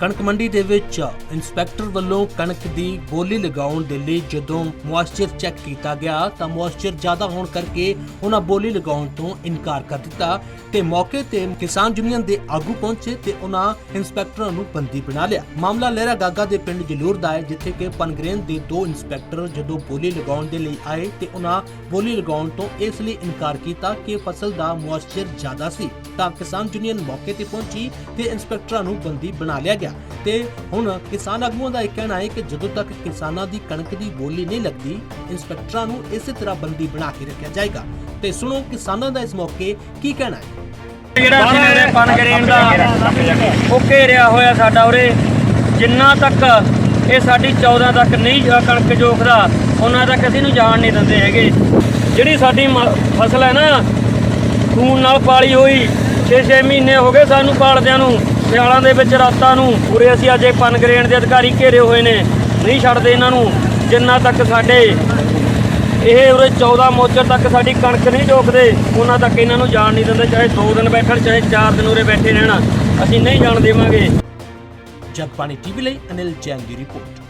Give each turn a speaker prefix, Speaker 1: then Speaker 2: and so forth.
Speaker 1: ਕਣਕ ਮੰਡੀ ਦੇ ਵਿੱਚ ਇੰਸਪੈਕਟਰ ਵੱਲੋਂ ਕਣਕ ਦੀ ਬੋਲੀ ਲਗਾਉਣ ਦੇ ਲਈ ਜਦੋਂ ਮੋਇਸਚਰ ਚੈੱਕ ਕੀਤਾ ਗਿਆ ਤਾਂ ਮੋਇਸਚਰ ਜ਼ਿਆਦਾ ਹੋਣ ਕਰਕੇ ਉਹਨਾਂ ਬੋਲੀ ਲਗਾਉਣ ਤੋਂ ਇਨਕਾਰ ਕਰ ਦਿੱਤਾ ਤੇ ਮੌਕੇ ਤੇ ਕਿਸਾਨ ਯੂਨੀਅਨ ਦੇ ਆਗੂ ਪਹੁੰਚੇ ਤੇ ਉਹਨਾਂ ਇੰਸਪੈਕਟਰਾਂ ਨੂੰ ਬੰਦੀ ਬਣਾ ਲਿਆ। ਮਾਮਲਾ ਲਹਿਰਾ ਗਾਗਾ ਦੇ ਪਿੰਡ ਜਲੂਰ ਦਾ ਹੈ, ਜਿੱਥੇ ਕਿ ਪਨਗਰੇਨ ਦੇ ਦੋ ਇੰਸਪੈਕਟਰ ਜਦੋਂ ਬੋਲੀ ਲਗਾਉਣ ਦੇ ਲਈ ਆਏ ਤੇ ਉਹਨਾਂ ਬੋਲੀ ਲਗਾਉਣ ਤੋਂ ਇਸ ਲਈ ਇਨਕਾਰ ਕੀਤਾ ਕਿ ਫਸਲ ਦਾ ਮੋਇਸਚਰ ਜ਼ਿਆਦਾ ਸੀ ਤਾਂ ਕਿਸਾਨ ਯੂਨੀਅਨ ਮੌਕੇ ਤੇ ਪਹੁੰਚੀ ਤੇ ਇੰਸਪੈਕਟਰਾਂ ਨੂੰ ਬੰਦੀ ਬਣਾ ਲਿਆ ਗਿਆ। ਤੇ ਹੁਣ ਕਿਸਾਨ ਆਗੂਆਂ ਦਾ ਇਹ ਕਹਿਣਾ ਹੈ ਕਿ ਜਦੋਂ ਤੱਕ ਕਿਸਾਨਾਂ ਦੀ ਕਣਕ ਦੀ ਬੋਲੀ ਨਹੀਂ ਲੱਗਦੀ ਇੰਸਪੈਕਟਰਾਂ ਨੂੰ ਇਸੇ ਤਰ੍ਹਾਂ ਬੰਦੀ ਬਣਾ ਕੇ ਰੱਖਿਆ ਜਾਏਗਾ। ਤੇ ਸੁਣੋ ਕਿਸਾਨਾਂ ਦਾ ਇਸ ਮੌਕੇ ਕੀ ਕਹਿਣਾ ਹੈ।
Speaker 2: ਜਿਹੜਾ ਮੇਰੇ ਪਨਗਰੇਨ ਦਾ ਉਹ ਘੇਰਿਆ ਹੋਇਆ ਸਾਡਾ ਉਰੇ ਜਿੰਨਾ ਤੱਕ ਇਹ ਸਾਡੀ 14 ਤੱਕ ਨਹੀਂ ਜਾ ਕਣਕ ਜੋਖਦਾ ਉਹਨਾਂ ਤੱਕ ਅਸੀਂ ਨੂੰ ਜਾਣ ਨਹੀਂ ਦਿੰਦੇ ਹੈਗੇ। ਜਿਹੜੀ ਸਾਡੀ ਮ- ਫਸਲ ਹੈ ਨਾ ਖੂਨ ਨਾਲ ਪਾਲੀ ਹੋਈ 6-6 ਮਹੀਨੇ ਹੋ ਗਏ ਸਾਨੂੰ ਪਾਲਦਿਆਂ ਨੂੰ। ਸਿਆਲਾਂ ਦੇ ਵਿੱਚ ਰਾਤਾਂ ਨੂੰ ਪੂਰੇ ਅਸੀਂ ਅੱਜ ਇਹ ਪਨਗਰੇਨ ਦੇ ਅਧਿਕਾਰੀ ਘੇਰੇ ਹੋਏ ਨੇ। ਨਹੀਂ ਛੱਡਦੇ ਇਹਨਾਂ ਨੂੰ, ਜਿੰਨਾ ਤੱਕ ਸਾਡੇ ਇਹ ਉਰੇ 14 ਮੋਚਰ ਤੱਕ ਸਾਡੀ ਕਣਕ ਨਹੀਂ ਜੋਖਦੇ ਉਹਨਾਂ ਤੱਕ ਇਹਨਾਂ ਨੂੰ ਜਾਣ ਨਹੀਂ ਦਿੰਦੇ, ਚਾਹੇ 2 ਦਿਨ ਬੈਠਣ, ਚਾਹੇ 4 ਦਿਨ ਉਰੇ ਬੈਠੇ ਰਹਿਣਾ। ਅਸੀਂ ਨਹੀਂ ਜਾਣ ਦੇਵਾਂਗੇ।
Speaker 1: ਜਗਬਾਣੀ ਟੀਵੀ ਲਈ ਅਨਿਲ ਜੈਨ ਦੀ ਰਿਪੋਰਟ।